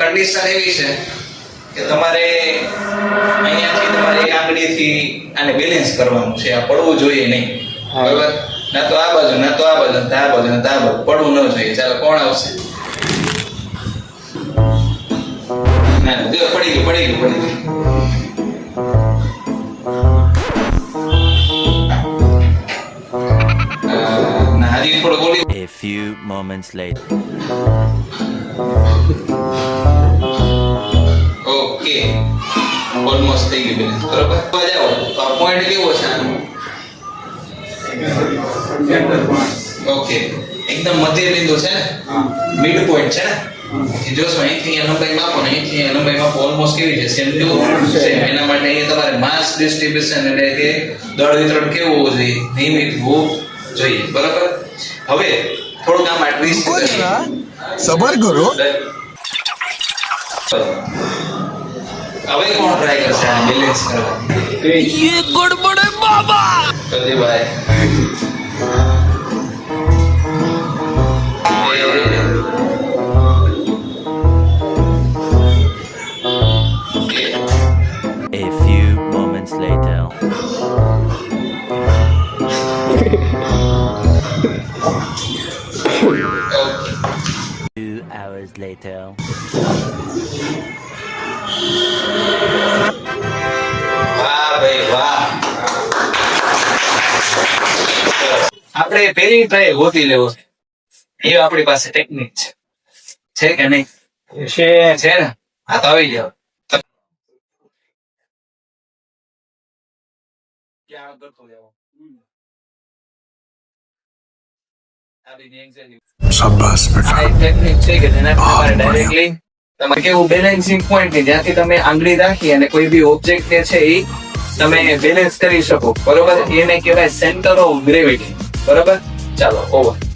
Condition એવી છે કે તમારે અહીંયાથી તમારી આંગળીથી આને બેલેન્સ કરવાનું છે. આ પડવું જોઈએ નહીં. બરાબર? ના તો આ બાજુ ના તો આ બાજુ ના આ બાજુ ના આ બાજુ. પડવું ન જોઈએ. ચાલો કોણ આવશે? જો પડી ગયું પડી ગયું પડી ગયું. ના હજી થોડું બોલી. A few moments later. Almost થઈ ગયું બરોબર? તો તો આ પોઈન્ટ કેવો છે આનો? ઓકે એકદમ મધ્ય બિંદુ છે. મિડ પોઈન્ટ છે ને? જોશો અહીંથી અહીંયા લંબાઈ માપો ને અહીંથી અહીંયા લંબાઈ માપો ઓલમોસ્ટ કેવી છે? સેમ ટુ સેમ એના માટે અહીંયા તમારે માસ ડિસ્ટ્રીબ્યુશન એટલે કે દળ વિતરણ કેવું હોવું જોઈએ? નિયમિત હોવું જોઈએ. બરાબર? હવે થોડુંક આમાં ટ્વિસ્ટ સબર કરો. હવે કોણ ટ્રાય કરશે આને બેલેન્સ કરવા યે ગડબડે બાબા કદી ભાઈ A few moments later. Two hours later. આપણે પેલી ટ્રાય ગોતી લેવો છે. એ આપણી પાસે ટેકનિક છે. છે કે નહીં? છે. છે ને? હા તો આવી જાવ તમારે કેવું બેલેન્સિંગ પોઈન્ટ કે જ્યાંથી તમે આંગળી રાખી અને કોઈ બી ઓબ્જેક્ટ જે છે એ તમે બેલેન્સ કરી શકો. બરોબર? એને કહેવાય સેન્ટર ઓફ ગ્રેવિટી બરોબર? ચાલો ઓવર